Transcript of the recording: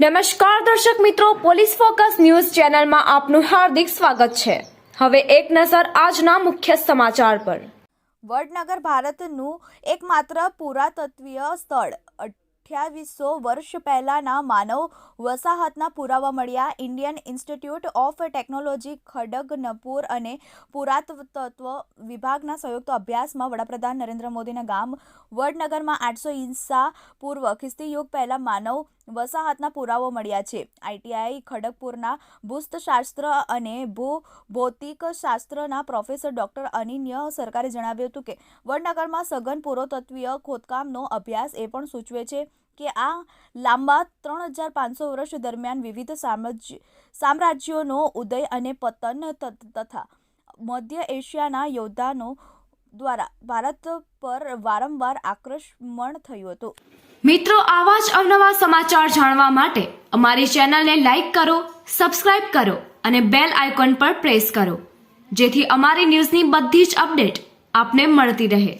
નમસ્કાર દર્શક મિત્રો, પોલીસ ફોકસ ન્યૂઝ ચેનલમાં આપનું હાર્દિક સ્વાગત છે. હવે એક નજર આજના મુખ્ય સમાચાર પર. વડનગર ભારતનું એકમાત્ર પુરાતત્વીય સ્થળ અઠ્યાવીસો વર્ષ પહેલાના માનવ વસાહતના પુરાવા મળ્યા. Indian Institute of Technology, Kharagpur અને પુરાતત્વ વિભાગના સંયુક્ત અભ્યાસમાં વડાપ્રધાન નરેન્દ્ર મોદીના ગામ વડનગરમાં આઠસો ઈસા પૂર્વ ખ્રિસ્તી યુગ પહેલા માનવ વસાહતના પુરાવો મળ્યા છે. આઈટીઆઈ ખડગપુરના ભૂસ્તશાસ્ત્ર અને ભૂ ભૌતિક શાસ્ત્રના પ્રોફેસર ડોક્ટર અનિન્ય સરકારે જણાવ્યું હતું કે, વડનગરમાં સઘન પુરાતત્વીય ખોદકામનો અભ્યાસ એ પણ સૂચવે છે કે આ લાંબા ત્રણ હજાર પાંચસો વર્ષ દરમિયાન વિવિધ સામ્રાજ્ય સામ્રાજ્યોનો ઉદય અને પતન તથા મધ્ય એશિયાના યોદ્ધાનો દ્વારા ભારત પર વારંવાર આક્રમણ થયું હતું. મિત્રો, આવા જ અવનવા સમાચાર જાણવા માટે અમારી ચેનલને લાઇક કરો, સબસ્ક્રાઇબ કરો અને બેલ આઇકોન પર પ્રેસ કરો, જેથી અમારી ન્યૂઝની બધી જ અપડેટ આપને મળતી રહે.